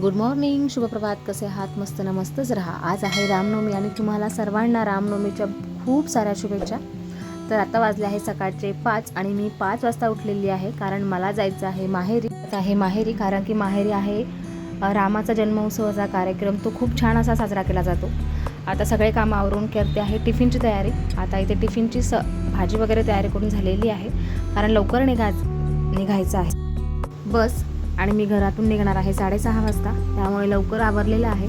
Good morning शुभप्रभात. कसे आहात? मस्त ना मस्तच राहा. आज आहे रामनवमी आणि तुम्हाला सर्वांना रामनवमीच्या खूप साऱ्या शुभेच्छा. तर आता वाजले आहे सकाळचे पाच आणि मी पाच वाजता उठलेली आहे कारण मला जायचं आहे माहेरी. आहे माहेरी कारण की माहेरी आहे रामाचा जन्मोत्सवाचा कार्यक्रम. तो खूप छान असा साजरा केला जातो. आता सगळे कामं आवरून करते आहे टिफिनची तयारी. आता इथे टिफिनची स भाजी वगैरे तयारी करून झालेली आहे कारण लवकर निघा निघायचं आहे. बस आणि मी घरातून निघणार आहे साडेसहा वाजता. त्यामुळे लवकर आवरलेलं आहे.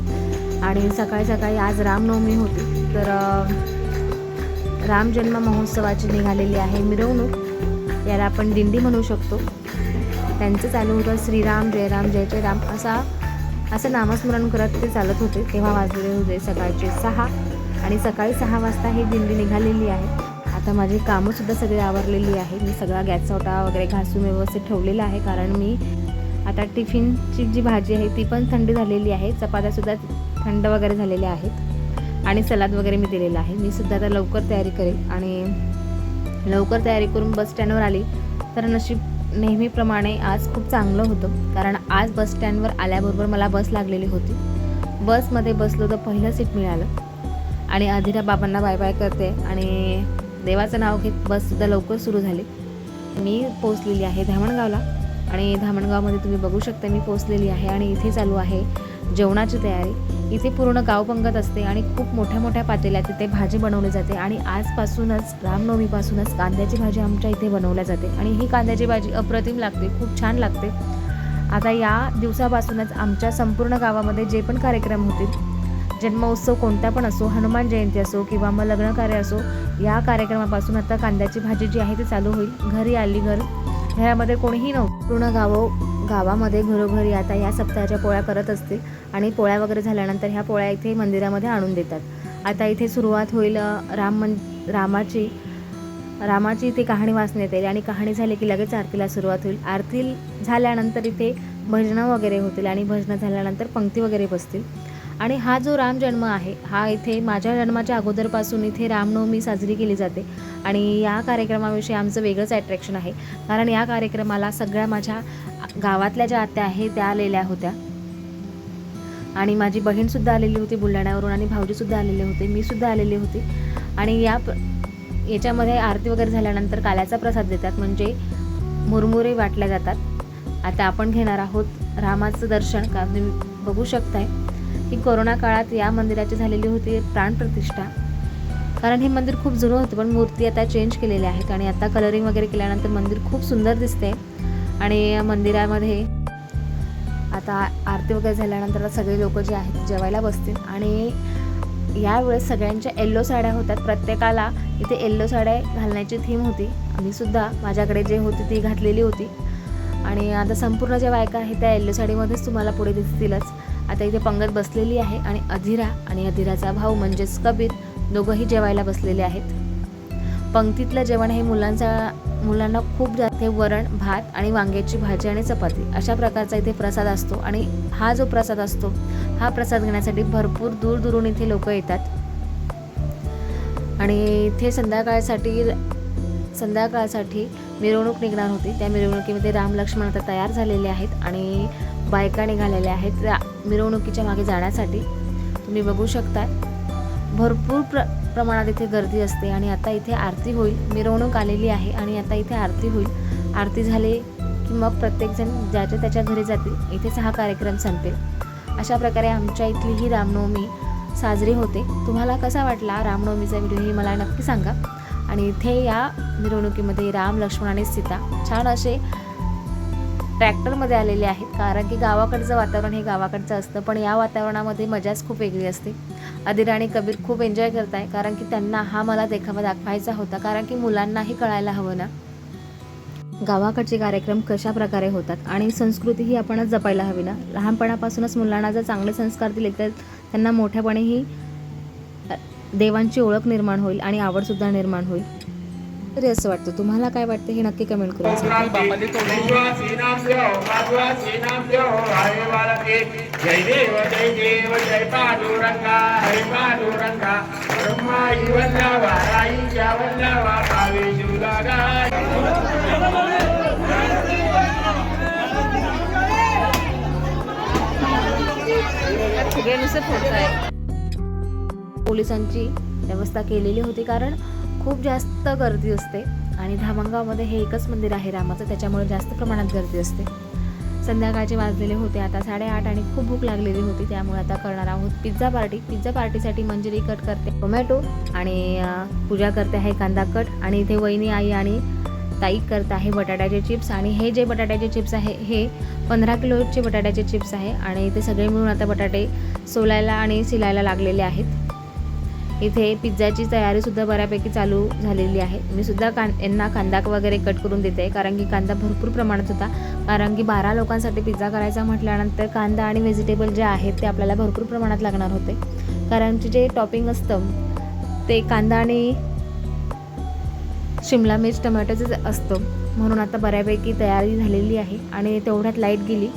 आणि सकाळी सकाळी आज रामनवमी होती. तर रामजन्म राम जन्म महोत्सवाची निघालेली आहे मिरवणूक. याला आपण दिंडी म्हणू शकतो. त्यांचं चालू होतं श्रीराम जयराम जय जय राम असा असं नामस्मरण करत ते चालत होते. तेव्हा वाजले होते सकाळचे सहा. आणि सकाळी सहा वाजता ही दिंडी निघालेली आहे. आता माझी कामंसुद्धा सगळी आवरलेली आहे. मी सगळा गॅस ओटा वगैरे घासून व्यवस्थित ठेवलेला आहे. कारण मी आता टिफिनची जी भाजी आहे ती पण थंडी झालेली आहे. चपात्यासुद्धा थंड वगैरे झालेल्या आहेत. आणि सलाद वगैरे मी दिलेला आहे. मी सुद्धा आता लवकर तयारी करेन. आणि लवकर तयारी करून बस स्टँडवर आली तर नशीब नेहमीप्रमाणे आज खूप चांगलं होतं. कारण आज बस स्टँडवर आल्याबरोबर मला बस लागलेली होती. बसमध्ये बसलो तर पहिलं सीट मिळालं. आणि अधिरा बाबांना बाय बाय करते. आणि देवाचं नाव घेत बससुद्धा लवकर सुरू झाली. मी पोचलेली आहे धामणगावला. आणि धामणगावमध्ये तुम्ही बघू शकता मी पोचलेली आहे आणि इथे चालू आहे जेवणाची तयारी. इथे पूर्ण गाव पंगत असते आणि खूप मोठ्या मोठ्या पातेल्या तिथे भाजी बनवली जाते आणि आजपासूनच रामनवमीपासूनच कांद्याची भाजी आमच्या इथे बनवल्या जाते. आणि ही कांद्याची भाजी अप्रतिम लागते खूप छान लागते. आता या दिवसापासूनच आमच्या संपूर्ण गावामध्ये जे पण कार्यक्रम होतील जन्मोत्सव कोणता पण असो हनुमान जयंती असो किंवा मग लग्न कार्य असो या कार्यक्रमापासून आता कांद्याची भाजी जी आहे ती चालू होईल. घरी आली घर घरामध्ये कोणीही नव्हतं पूर्ण गावो गावामध्ये घरोघरी आता या सप्ताहाच्या पोळ्या करत असतील आणि पोळ्या वगैरे झाल्यानंतर ह्या पोळ्या इथे मंदिरामध्ये आणून देतात. आता इथे सुरुवात होईल राम मन रामाची रामाची इथे कहाणी वाचण्यात येईल आणि कहाणी झाली की लगेच आरतीला सुरुवात होईल. आरती झाल्यानंतर इथे भजनं वगैरे होतील आणि भजनं झाल्यानंतर पंक्ती वगैरे बसतील. आणि हा जो राम जन्म आहे हा इथे माझ्या जन्माच्या अगोदरपासून इथे रामनवमी साजरी केली जाते. आणि या कार्यक्रमाविषयी आमचं वेगळंच अट्रॅक्शन आहे. कारण या कार्यक्रमाला सगळ्या माझ्या गावातल्या ज्या आत्या आहेत त्या आलेल्या होत्या. आणि माझी बहीणसुद्धा आलेली होती बुलढाण्यावरून आणि भाऊजीसुद्धा आलेले होते मीसुद्धा आलेली होती. आणि या याच्यामध्ये आरती वगैरे झाल्यानंतर काल्याचा प्रसाद देतात म्हणजे मुरमुरे वाटल्या जातात. आता आपण घेणार आहोत रामाचं दर्शन का तुम्ही बघू शकताय. की कोरोना काळात या मंदिराची झालेली होती प्राणप्रतिष्ठा कारण हे मंदिर खूप जुनं होतं पण मूर्ती आता चेंज केलेल्या आहेत आणि आता कलरिंग वगैरे केल्यानंतर मंदिर खूप सुंदर दिसते. आणि मंदिरामध्ये आता आरती वगैरे झाल्यानंतर सगळे लोक जे आहेत जेवायला बसतील. आणि यावेळेस सगळ्यांच्या येल्लो साड्या होतात प्रत्येकाला इथे येल्लो साड्या घालण्याची थीम होती. मी सुद्धा माझ्याकडे जे होती ती घातलेली होती. आणि आता संपूर्ण ज्या बायका आहेत त्या येल्लो साडीमध्येच तुम्हाला पुढे दिसतीलच. आता इथे पंगत बसलेली आहे आणि अधिरा आणि अधिराचा भाऊ म्हणजेच कबीर दोघंही जेवायला बसलेले आहेत. पंक्तीतलं जेवण हे मुलांचा मुलांना खूप जास्त वरण भात आणि वांग्याची भाजी आणि चपाती. अशा प्रकारचा इथे प्रसाद असतो आणि हा जो प्रसाद असतो हा प्रसाद घेण्यासाठी भरपूर दूर दुरून इथे लोक येतात. आणि इथे संध्याकाळसाठी संध्याकाळसाठी मिरवणूक निघणार होती. त्या मिरवणुकीमध्ये राम लक्ष्मण आता तयार झालेले आहेत आणि बायका निघालेल्या आहेत त्या मिरवणुकीच्या मागे जाण्यासाठी. तुम्ही बघू शकता भरपूर प्र प्रमाणात इथे गर्दी असते आणि आता इथे आरती होईल. मिरवणूक आलेली आहे आणि आता इथे आरती होईल. आरती झाली की मग प्रत्येकजण ज्याच्या त्याच्या घरी जातील इथेच हा कार्यक्रम संपेल. अशा प्रकारे आमच्या इथली ही रामनवमी साजरी होते. तुम्हाला कसा वाटला रामनवमीचा व्हिडिओ ही मला नक्की सांगा. आणि इथे या मिरवणुकीमध्ये राम लक्ष्मण आणि सीता छान असे ट्रॅक्टरमध्ये आलेले आहेत. कारण की गावाकडचं वातावरण हे गावाकडचं असतं. पण या वातावरणामध्ये मजाच खूप वेगळी असते. अदिर आणि कबीर खूप एन्जॉय करत आहे कारण की त्यांना हा मला देखावा दाखवायचा होता. कारण की मुलांनाही कळायला हवं ना. गावाकडचे कार्यक्रम कशा प्रकारे होतात? आणि संस्कृती ही आपणच जपायला हवी ना? लहानपणापासूनच मुलांना जर चांगले संस्कार दिले तर त्यांना मोठ्यापणेही देवांची ओळख निर्माण होईल आणि आवडसुद्धा निर्माण होईल. तरी असं वाटतं. तुम्हाला काय वाटतं? हे नक्की कमेंट करून पोलिसांची व्यवस्था केलेली होती कारण खूप जास्त गर्दी असते. आणि धामणगावमध्ये हे एकच मंदिर आहे रामाचं त्याच्यामुळे जास्त प्रमाणात गर्दी असते. संध्याकाळचे वाजलेले होते आता साडेआठ आणि खूप भूक लागलेली होती त्यामुळे आता करणार आहोत पिझ्झा पार्टी पिझ्झा पार्टीसाठी मंजुरी कट करते. टोमॅटो आणि पूजा करते आहे कांदा कट. आणि इथे वहिनी आई आणि ताई करत आहे बटाट्याचे चिप्स आणि हे जे बटाट्याचे चिप्स आहे हे पंधरा किलोचे बटाट्याचे चिप्स आहे. आणि ते सगळे मिळून आता बटाटे सोलायला आणि सिलायला लागलेले आहेत. इथे पिझ्झाची तयारीसुद्धा बऱ्यापैकी चालू झालेली आहे. मी सुद्धा कां यांना कांदा वगैरे कट करून देते कारण की कांदा भरपूर प्रमाणात होता. कारण की बारा लोकांसाठी पिझ्झा करायचा म्हटल्यानंतर कांदा आणि व्हेजिटेबल जे आहेत ते आपल्याला भरपूर प्रमाणात लागणार होते. कारण की जे टॉपिंग असतं ते कांदा आणि शिमला मिर्च टोमॅटोचं असतं. म्हणून आता बऱ्यापैकी तयारी झालेली आहे आणि तेवढ्यात लाइट गेली.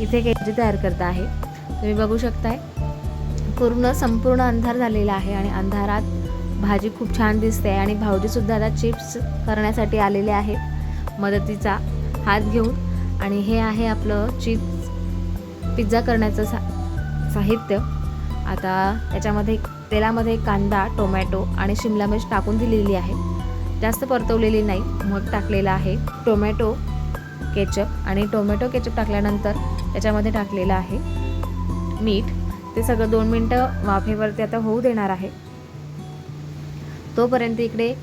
इथे केजी तयार करता आहे. तुम्ही बघू शकताय. पूर्ण संपूर्ण अंधार झालेला आहे आणि अंधारात भाजी खूप छान दिसते आणि भाऊजीसुद्धा आता चिप्स करण्यासाठी आलेले आहेत. मदतीचा हात घेऊन. आणि हे आहे आपलं चिप्स पिझ्झा करण्याचं सा साहित्य. आता त्याच्यामध्ये तेलामध्ये कांदा टोमॅटो आणि शिमला मिर्च टाकून दिलेली आहे. जास्त परतवलेली नाही मग टाकलेला आहे टोमॅटो केचप. आणि टोमॅटो केचप टाकल्यानंतर त्याच्यामध्ये टाकलेलं आहे मीठ. ते सगळं दोन मिनटं वाफेवरती आता होऊ देणार आहे. तोपर्यंत इकडे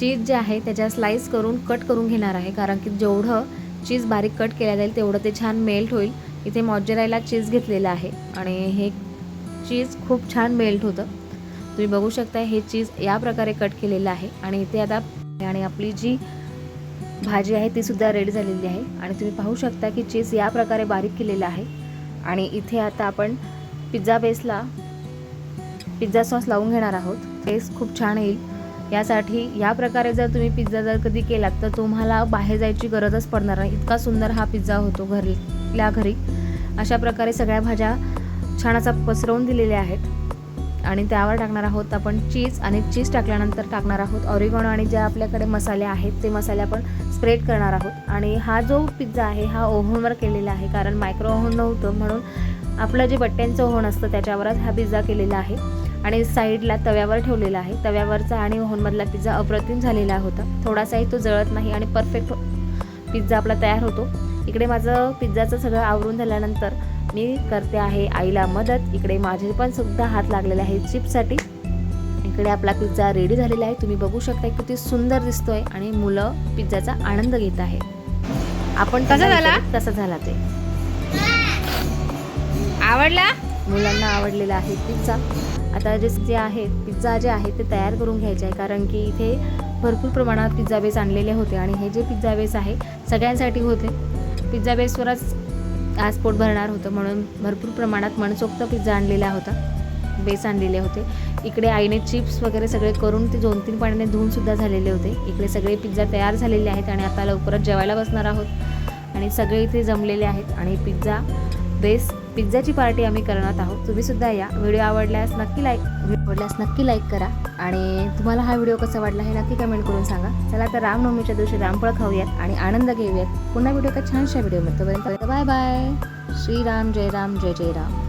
चीज जे आहे त्याच्या स्लाईस करून कट करून घेणार आहे. कारण की जेवढं चीज बारीक कट केल्या जाईल तेवढं ते छान मेल्ट होईल. इथे मॉजरेला चीज घेतलेलं आहे. आणि हे चीज खूप छान मेल्ट होतं. तुम्ही बघू शकता हे चीज या प्रकारे कट केलेलं आहे. आणि इथे आता आणि आपली जी भाजी आहे ती सुद्धा रेडी झालेली आहे. आणि तुम्ही पाहू शकता की चीज या प्रकारे बारीक केलेलं आहे. आणि इथे आता आपण पिझ्झा बेसला पिझ्झा सॉस लावून घेणार आहोत. टेस्ट खूप छान येईल. यासाठी या प्रकारे जर तुम्ही पिझ्झा जर कधी केलात तर तुम्हाला बाहेर जायची गरजच पडणार नाही. इतका सुंदर हा पिझ्झा होतो घरल्या घरी. अशा प्रकारे सगळ्या भाज्या छान असा पसरवून दिलेल्या आहेत. आणि त्यावर टाकणार आहोत आपण चीज आणि चीज टाकल्यानंतर टाकणार आहोत ऑरिगॉनो आणि ज्या आपल्याकडे मसाले आहेत ते मसाले आपण स्प्रेड करणार आहोत. आणि हा जो पिझ्झा आहे हा ओव्हनवर केलेला आहे कारण मायक्रो ओव्हन नव्हतं म्हणून आपलं जे बट्ट्यांचं ओव्हन असतं त्याच्यावरच हा पिझ्झा केलेला आहे. आणि साईडला तव्यावर ठेवलेला आहे. तव्यावरचा आणि ओव्हनमधला पिझ्झा अप्रतिम झालेला होता. थोडासाही तो जळत नाही आणि परफेक्ट पिझ्झा आपला तयार होतो. इकडे माझं पिझ्झाचं सगळं आवरून झाल्यानंतर मी करते आहे आईला मदत. इकडे माझे पण सुद्धा हात लागलेले आहे चिप्ससाठी. इकडे आपला पिझ्झा रेडी झालेला आहे. तुम्ही बघू शकता किती सुंदर दिसतोय आणि मुलं पिझ्झाचा आनंद घेत आहे. आपण कसा झाला? कसा झाला ते. आवडला? मुलांना आवडलेला आहे पिझ्झा आता जे जे आहे पिझ्झा जे आहे ते तयार करून घ्यायचे आहे कारण की इथे भरपूर प्रमाणात पिझ्झा बेस आणलेले होते आणि हे जे पिझ्झा बेस आहे सगळ्यांसाठी होते. पिझ्झा बेसवरच आज पोट भरणार होतं म्हणून भरपूर प्रमाणात मनसोक्त पिझ्झा आणलेला होता. बेस आणलेले होते. इकडे आईने चिप्स वगैरे सगळे करून ते दोन तीन पाण्याने धुवूनसुद्धा झालेले होते. इकडे सगळे पिझ्झा तयार झालेले आहेत आणि आता लवकरच जेवायला बसणार आहोत. आणि सगळे इथे जमलेले आहेत आणि पिझ्झा बेस पिझ्झाची पार्टी आम्ही करणार आहोत. तुम्ही सुद्धा या. व्हिडिओ आवडल्यास नक्की लाईक आवडल्यास नक्की लाईक करा. आणि तुम्हाला हा व्हिडिओ कसा वाटला हे नक्की कमेंट करून सांगा. चला तर रामनवमीच्या दिवशी रामफळ खाऊयात आणि आनंद घेऊयात. पुन्हा व्हिडिओ एका छानशा व्हिडिओ मिळतो बाय बाय श्रीराम जय राम जय जय राम.